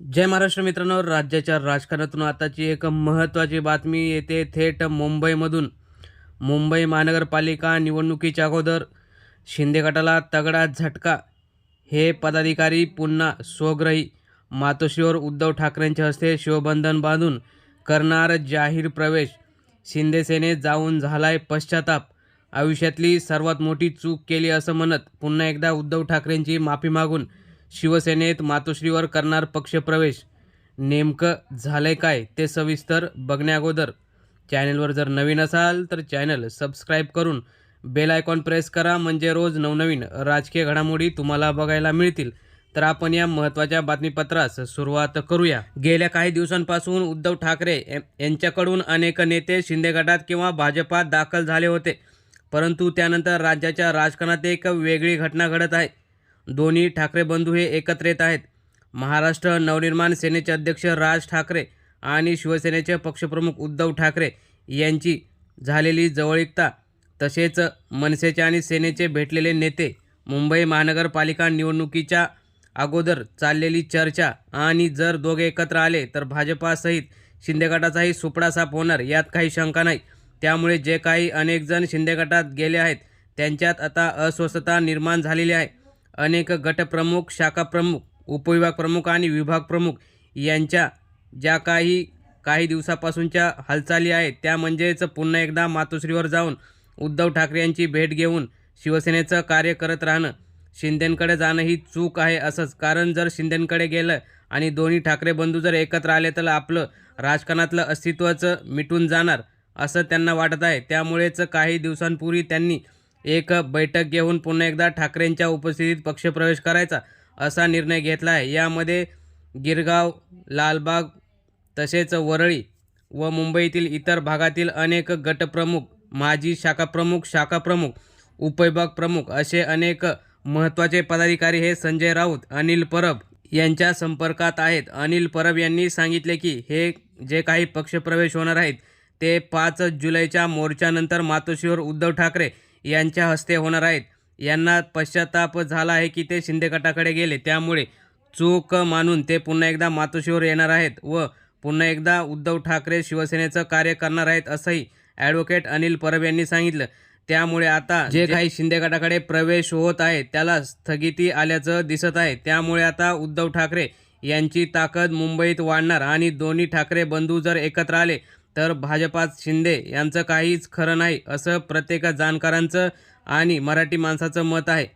जय महाराष्ट्र मित्रांनो राज्याच्या राजकारणातून आताची एक महत्त्वाची बातमी येते. थेट मुंबईमधून मुंबई महानगरपालिका निवडणुकीच्या अगोदर शिंदे गटाला तगडा झटका. हे पदाधिकारी पुन्हा स्वग्रही मातोश्रीवर उद्धव ठाकरेंच्या हस्ते शिवबंधन बांधून करणार जाहीर प्रवेश. शिंदेसेनेत जाऊन झालाय पश्चाताप. आयुष्यातली सर्वात मोठी चूक केली असं म्हणत पुन्हा एकदा उद्धव ठाकरेंची माफी मागून शिवसेनेत मातोश्रीवर करणार पक्षप्रवेश. नेमकं झालंय काय ते सविस्तर बघण्याअगोदर चॅनलवर जर नवीन असाल तर चॅनल सबस्क्राईब करून बेल आयकॉन प्रेस करा म्हणजे रोज नवनवीन राजकीय घडामोडी तुम्हाला बघायला मिळतील. तर आपण या महत्त्वाच्या बातमीपत्रास सुरुवात करूया. गेल्या काही दिवसांपासून उद्धव ठाकरे यांच्याकडून अनेक नेते शिंदे गटात किंवा भाजपात दाखल झाले होते. परंतु त्यानंतर राज्याच्या राजकारणात एक वेगळी घटना घडत आहे. दोन्ही ठाकरे बंधू हे एकत्र येत आहेत. महाराष्ट्र नवनिर्माण सेनेचे अध्यक्ष राज ठाकरे आणि शिवसेनेचे पक्षप्रमुख उद्धव ठाकरे यांची झालेली जवळीकता तसेच मनसेचे आणि सेनेचे भेटलेले नेते मुंबई महानगरपालिका निवडणुकीच्या अगोदर चाललेली चर्चा आणि जर दोघे एकत्र आले तर भाजपासहित शिंदे गटाचाही सुपडा साफ होणार यात काही शंका नाही. त्यामुळे जे काही अनेकजण शिंदे गटात गेले आहेत त्यांच्यात आता अस्वस्थता निर्माण झालेली आहे. अनेक गटप्रमुख शाखा प्रमुख उपविभाग प्रमुख आणि विभाग प्रमुख यांच्या ज्या काही काही दिवसापासूनच्या हालचाली आहेत त्या म्हणजेच पुन्हा एकदा मातोश्रीवर जाऊन उद्धव ठाकरे यांची भेट घेऊन शिवसेनेचं कार्य करत राहणं शिंदेंकडे जाणं ही चूक आहे असंच. कारण जर शिंदेंकडे गेलं आणि दोन्ही ठाकरे बंधू जर एकत्र आले तर आपलं राजकारणातलं अस्तित्वच मिटून जाणार असं त्यांना वाटत आहे. त्यामुळेच काही दिवसांपूर्वी त्यांनी एक बैठक घेऊन पुन्हा एकदा ठाकरेंच्या उपस्थितीत पक्षप्रवेश करायचा असा निर्णय घेतला आहे यामध्ये गिरगाव लालबाग तसेच वरळी व मुंबईतील इतर भागातील अनेक गटप्रमुख माजी शाखाप्रमुख शाखाप्रमुख उपविभाग प्रमुख असे अनेक महत्त्वाचे पदाधिकारी हे संजय राऊत अनिल परब यांच्या संपर्कात आहेत. अनिल परब यांनी सांगितले की हे जे काही पक्षप्रवेश होणार आहेत ते पाच जुलैच्या मोर्चानंतर मातोश्रीवर उद्धव ठाकरे यांच्या हस्ते होणार आहेत. यांना पश्चाताप झाला आहे की ते शिंदे गटाकडे गेले. त्यामुळे चूक मानून ते पुन्हा एकदा मातोश्रीवर येणार आहेत व पुन्हा एकदा उद्धव ठाकरे शिवसेनेचं कार्य करणार आहेत असंही ॲडव्होकेट अनिल परब यांनी सांगितलं. त्यामुळे आता जे काही शिंदे गटाकडे प्रवेश होत आहे त्याला स्थगिती आल्याचं दिसत आहे. त्यामुळे आता उद्धव ठाकरे यांची ताकद मुंबईत वाढणार आणि दोन्ही ठाकरे बंधू जर एकत्र आले तर भाजपात शिंदे यांचं काहीच खरं नाही असं प्रत्येक जाणकारांचं आणि मराठी माणसाचं मत आहे.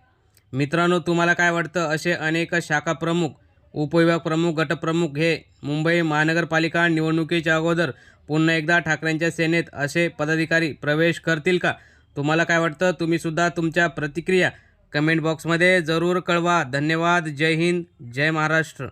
मित्रांनो तुम्हाला काय वाटतं? असे अनेक शाखा प्रमुख उपविभाग प्रमुख गटप्रमुख हे मुंबई महानगरपालिका निवडणुकीच्या अगोदर पुन्हा एकदा ठाकरेंच्या सेनेत असे पदाधिकारी प्रवेश करतील का? तुम्हाला काय वाटतं? तुम्हीसुद्धा तुमच्या प्रतिक्रिया कमेंट बॉक्समध्ये जरूर कळवा. धन्यवाद. जय हिंद. जय महाराष्ट्र.